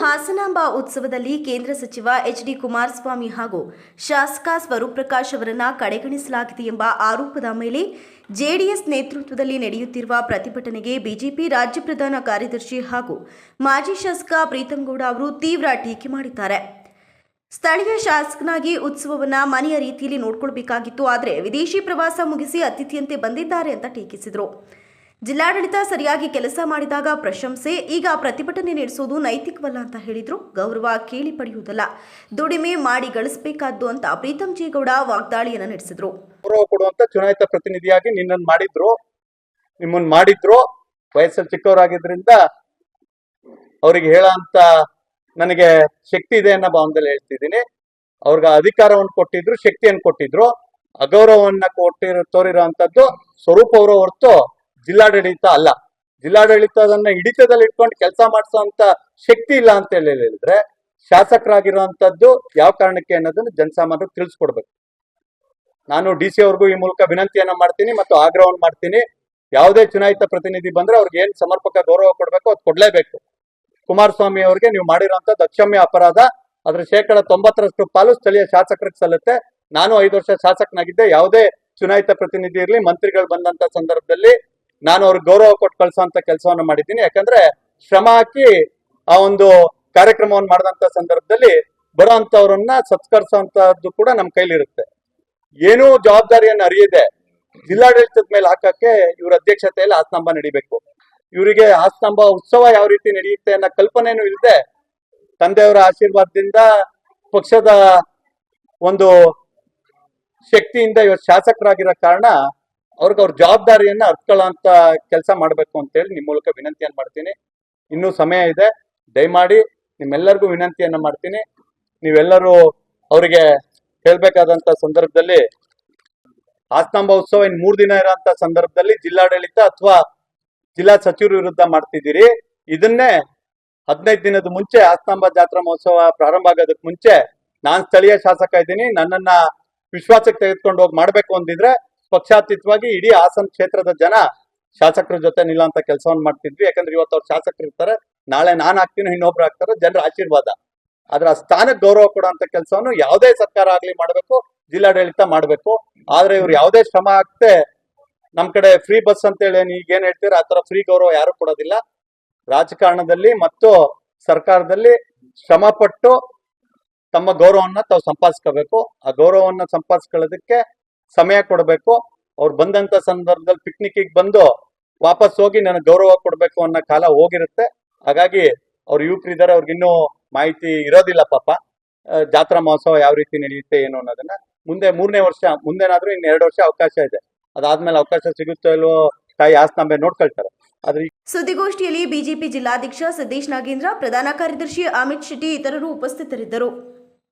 ಹಾಸನಾಂಬ ಉತ್ಸವದಲ್ಲಿ ಕೇಂದ್ರ ಸಚಿವ ಎಚ್ ಡಿ ಕುಮಾರಸ್ವಾಮಿ ಹಾಗೂ ಶಾಸಕ ಸ್ವರೂಪ್ ಪ್ರಕಾಶ್ ಅವರನ್ನು ಕಡೆಗಣಿಸಲಾಗಿದೆ ಎಂಬ ಆರೋಪದ ಮೇಲೆ ಜೆಡಿಎಸ್ ನೇತೃತ್ವದಲ್ಲಿ ನಡೆಯುತ್ತಿರುವ ಪ್ರತಿಭಟನೆಗೆ ಬಿಜೆಪಿ ರಾಜ್ಯ ಪ್ರಧಾನ ಕಾರ್ಯದರ್ಶಿ ಹಾಗೂ ಮಾಜಿ ಶಾಸಕ ಪ್ರೀತಂ ಗೌಡ ಅವರು ತೀವ್ರ ಟೀಕೆ ಮಾಡಿದ್ದಾರೆ. ಸ್ಥಳೀಯ ಶಾಸಕನಾಗಿ ಉತ್ಸವವನ್ನು ಮನೆಯ ರೀತಿಯಲ್ಲಿ ನೋಡ್ಕೊಳ್ಬೇಕಾಗಿತ್ತು, ಆದರೆ ವಿದೇಶಿ ಪ್ರವಾಸ ಮುಗಿಸಿ ಅತಿಥಿಯಂತೆ ಬಂದಿದ್ದಾರೆ ಅಂತ ಟೀಕಿಸಿದರು. ಜಿಲ್ಲಾಡಳಿತ ಸರಿಯಾಗಿ ಕೆಲಸ ಮಾಡಿದಾಗ ಪ್ರಶಂಸೆ, ಈಗ ಪ್ರತಿಭಟನೆ ನಡೆಸೋದು ನೈತಿಕವಲ್ಲ ಅಂತ ಹೇಳಿದ್ರು. ಗೌರವ ಕೇಳಿ ಪಡೆಯುವುದಲ್ಲ. ದುಡಿಮೆ ಮಾಡಿ ಗಳಿಸಬೇಕಾದ್ದು ಅಂತ ಪ್ರೀತಂ ಜೇಗೌಡ ವಾಗ್ದಾಳಿಯನ್ನ ನಡೆಸಿದ್ರು. ಗೌರವ ಕೊಡುವಂತ ಚುನಾಯಿತ ಪ್ರತಿನಿಧಿಯಾಗಿ ನಿನ್ನನ್ನು ಮಾಡಿದ್ರು. ನಿಮ್ಮನ್ನ ಮಾಡಿದ್ರು. ವಯಸ್ಸಲ್ಲಿ ಚಿಕ್ಕವರಾಗಿದ್ರಿಂದ ಅವರಿಗೆ ಹೇಳಂತ ನನಗೆ ಶಕ್ತಿ ಇದೆ ಅನ್ನೋ ಭಾವನದಲ್ಲಿ ಹೇಳ್ತಿದ್ದೀನಿ. ಅವ್ರಿಗೆ ಅಧಿಕಾರವನ್ನು ಕೊಟ್ಟಿದ್ರು, ಶಕ್ತಿಯನ್ನು ಕೊಟ್ಟಿದ್ರು. ಅಗೌರವವನ್ನ ಕೊಟ್ಟಿರೋ ತೋರಿರೋ ಅಂತದ್ದು ಸ್ವರೂಪ ಅವರ ಹೊರತು ಜಿಲ್ಲಾಡಳಿತ ಅಲ್ಲ. ಜಿಲ್ಲಾಡಳಿತದನ್ನ ಹಿಡಿತದಲ್ಲಿ ಇಟ್ಕೊಂಡು ಕೆಲಸ ಮಾಡಿಸೋಂತ ಶಕ್ತಿ ಇಲ್ಲ ಅಂತ ಹೇಳಿ ಹೇಳಿದ್ರೆ ಶಾಸಕರಾಗಿರುವಂತದ್ದು ಯಾವ ಕಾರಣಕ್ಕೆ ಅನ್ನೋದನ್ನ ಜನಸಾಮಾನ್ಯರು ತಿಳಿಸ್ಕೊಡ್ಬೇಕು. ನಾನು ಡಿ ಸಿ ಅವ್ರಿಗೂ ಈ ಮೂಲಕ ವಿನಂತಿಯನ್ನ ಮಾಡ್ತೀನಿ ಮತ್ತು ಆಗ್ರಹವನ್ನು ಮಾಡ್ತೀನಿ. ಯಾವುದೇ ಚುನಾಯಿತ ಪ್ರತಿನಿಧಿ ಬಂದ್ರೆ ಅವ್ರಿಗೆ ಏನ್ ಸಮರ್ಪಕ ಗೌರವ ಕೊಡ್ಬೇಕು ಅದು ಕೊಡ್ಲೇಬೇಕು. ಕುಮಾರಸ್ವಾಮಿ ಅವರಿಗೆ ನೀವು ಮಾಡಿರೋಂಥದ್ದು ಅಕ್ಷಮ್ಯ ಅಪರಾಧ. ಅದ್ರ ಶೇಕಡ ತೊಂಬತ್ತರಷ್ಟು ಪಾಲು ಸ್ಥಳೀಯ ಶಾಸಕರಿಗೆ ಸಲ್ಲುತ್ತೆ. ನಾನು ಐದು ವರ್ಷ ಶಾಸಕನಾಗಿದ್ದೆ. ಯಾವುದೇ ಚುನಾಯಿತ ಪ್ರತಿನಿಧಿ ಇರಲಿ, ಮಂತ್ರಿಗಳು ಬಂದಂತ ಸಂದರ್ಭದಲ್ಲಿ ನಾನು ಅವ್ರಿಗೆ ಗೌರವ ಕೊಟ್ಟು ಕಳಿಸುವಂತ ಕೆಲಸವನ್ನು ಮಾಡಿದ್ದೀನಿ. ಯಾಕಂದ್ರೆ ಶ್ರಮ ಹಾಕಿ ಆ ಒಂದು ಕಾರ್ಯಕ್ರಮವನ್ನು ಮಾಡಿದಂತ ಸಂದರ್ಭದಲ್ಲಿ ಬರುವಂತವ್ರನ್ನ ಸತ್ಕರಿಸುವಂತದ್ದು ಕೂಡ ನಮ್ಮ ಕೈಲಿರುತ್ತೆ. ಏನೂ ಜವಾಬ್ದಾರಿಯನ್ನು ಅರಿಯದೆ ಜಿಲ್ಲಾಡಳಿತದ ಮೇಲೆ ಹಾಕಕ್ಕೆ ಇವ್ರ ಅಧ್ಯಕ್ಷತೆಯಲ್ಲಿ ಆಸ್ತಂಭ ನಡಿಬೇಕು. ಇವರಿಗೆ ಆಸ್ತಂಭ ಉತ್ಸವ ಯಾವ ರೀತಿ ನಡೆಯುತ್ತೆ ಅನ್ನೋ ಕಲ್ಪನೆನೂ ಇಲ್ಲದೆ ತಂದೆಯವರ ಆಶೀರ್ವಾದದಿಂದ ಪಕ್ಷದ ಒಂದು ಶಕ್ತಿಯಿಂದ ಇವತ್ತು ಶಾಸಕರಾಗಿರೋ ಕಾರಣ ಅವ್ರಿಗೆ ಅವ್ರ ಜವಾಬ್ದಾರಿಯನ್ನ ಅರ್ತ್ಕೊಳ್ಳೋಂತ ಕೆಲಸ ಮಾಡಬೇಕು ಅಂತೇಳಿ ನಿಮ್ಮ ಮೂಲಕ ವಿನಂತಿಯನ್ನು ಮಾಡ್ತೀನಿ. ಇನ್ನೂ ಸಮಯ ಇದೆ. ದಯಮಾಡಿ ನಿಮ್ಮೆಲ್ಲರಿಗೂ ವಿನಂತಿಯನ್ನ ಮಾಡ್ತೀನಿ. ನೀವೆಲ್ಲರೂ ಅವರಿಗೆ ಹೇಳ್ಬೇಕಾದಂತ ಸಂದರ್ಭದಲ್ಲಿ ಆಸ್ತಂಭ ಉತ್ಸವ ಇನ್ ಮೂರ್ ದಿನ ಇರೋಂತ ಸಂದರ್ಭದಲ್ಲಿ ಜಿಲ್ಲಾಡಳಿತ ಅಥವಾ ಜಿಲ್ಲಾ ಸಚಿವರು ವಿರುದ್ಧ ಮಾಡ್ತಿದ್ದೀರಿ. ಇದನ್ನೇ ಹದಿನೈದು ದಿನದ ಮುಂಚೆ ಆಸ್ತಂಭ ಜಾತ್ರಾ ಮಹೋತ್ಸವ ಪ್ರಾರಂಭ ಆಗೋದಕ್ಕೆ ಮುಂಚೆ ನಾನ್ ಸ್ಥಳೀಯ ಶಾಸಕ ಇದ್ದೀನಿ. ನನ್ನನ್ನ ವಿಶ್ವಾಸಕ್ಕೆ ತೆಗೆದುಕೊಂಡು ಹೋಗಿ ಮಾಡ್ಬೇಕು ಅಂದಿದ್ರೆ ಪಕ್ಷಾತೀತವಾಗಿ ಇಡೀ ಹಾಸನ ಕ್ಷೇತ್ರದ ಜನ ಶಾಸಕರ ಜೊತೆ ನಿಲ್ಲಂತ ಕೆಲಸವನ್ನು ಮಾಡ್ತಿದ್ವಿ. ಯಾಕಂದ್ರೆ ಇವತ್ತು ಅವ್ರು ಶಾಸಕರು ಇರ್ತಾರೆ. ನಾಳೆ ನಾನು ಹಾಕ್ತೀನಿ, ಇನ್ನೊಬ್ರು ಹಾಕ್ತಾರೆ. ಜನರ ಆಶೀರ್ವಾದ. ಆದ್ರೆ ಆ ಸ್ಥಾನಕ್ಕೆ ಗೌರವ ಕೊಡುವಂತ ಕೆಲಸವನ್ನು ಯಾವುದೇ ಸರ್ಕಾರ ಆಗ್ಲಿ ಮಾಡಬೇಕು, ಜಿಲ್ಲಾಡಳಿತ ಮಾಡಬೇಕು. ಆದ್ರೆ ಇವ್ರು ಯಾವುದೇ ಶ್ರಮ ಹಾಕ್ತೆ ನಮ್ ಕಡೆ ಫ್ರೀ ಬಸ್ ಅಂತ ಹೇಳಿ ಈಗ ಏನ್ ಹೇಳ್ತೀರ? ಆತರ ಫ್ರೀ ಗೌರವ ಯಾರು ಕೊಡೋದಿಲ್ಲ. ರಾಜಕಾರಣದಲ್ಲಿ ಮತ್ತು ಸರ್ಕಾರದಲ್ಲಿ ಶ್ರಮ ಪಟ್ಟು ತಮ್ಮ ಗೌರವವನ್ನ ತಾವು ಸಂಪಾದಿಸ್ಕೋಬೇಕು. ಆ ಗೌರವವನ್ನ ಸಂಪಾದಿಸ್ಕೊಳ್ಳೋದಕ್ಕೆ ಸಮಯ ಕೊಡಬೇಕು. ಅವ್ರು ಬಂದಂತ ಸಂದರ್ಭದಲ್ಲಿ ಪಿಕ್ನಿಕ್ಗೆ ಬಂದು ವಾಪಸ್ ಹೋಗಿ ನನಗೆ ಗೌರವ ಕೊಡಬೇಕು ಅನ್ನೋ ಕಾಲ ಹೋಗಿರುತ್ತೆ. ಹಾಗಾಗಿ ಅವ್ರು ಯುವಕರಿದ್ದಾರೆ ಅವ್ರಿಗಿನ್ನೂ ಮಾಹಿತಿ ಇರೋದಿಲ್ಲ ಪಾಪ. ಜಾತ್ರಾ ಮಹೋತ್ಸವ ಯಾವ ರೀತಿ ನಡೆಯುತ್ತೆ ಏನು ಅನ್ನೋದನ್ನ ಮುಂದೆ ಮೂರನೇ ವರ್ಷ, ಮುಂದೇನಾದ್ರೂ ಇನ್ನು ಎರಡು ವರ್ಷ ಅವಕಾಶ ಇದೆ. ಅದಾದ್ಮೇಲೆ ಅವಕಾಶ ಸಿಗುತ್ತೋ ಇಲ್ವೋ ತಾಯಿ ಆಸ್ತಂಬೆ ನೋಡ್ಕೊಳ್ತಾರೆ. ಆದ್ರೆ ಸುದ್ದಿಗೋಷ್ಠಿಯಲ್ಲಿ ಬಿಜೆಪಿ ಜಿಲ್ಲಾಧ್ಯಕ್ಷ ಸತೀಶ್ ನಾಗೇಂದ್ರ, ಪ್ರಧಾನ ಕಾರ್ಯದರ್ಶಿ ಅಮಿತ್ ಶೆಟ್ಟಿ, ಇತರರು ಉಪಸ್ಥಿತರಿದ್ದರು.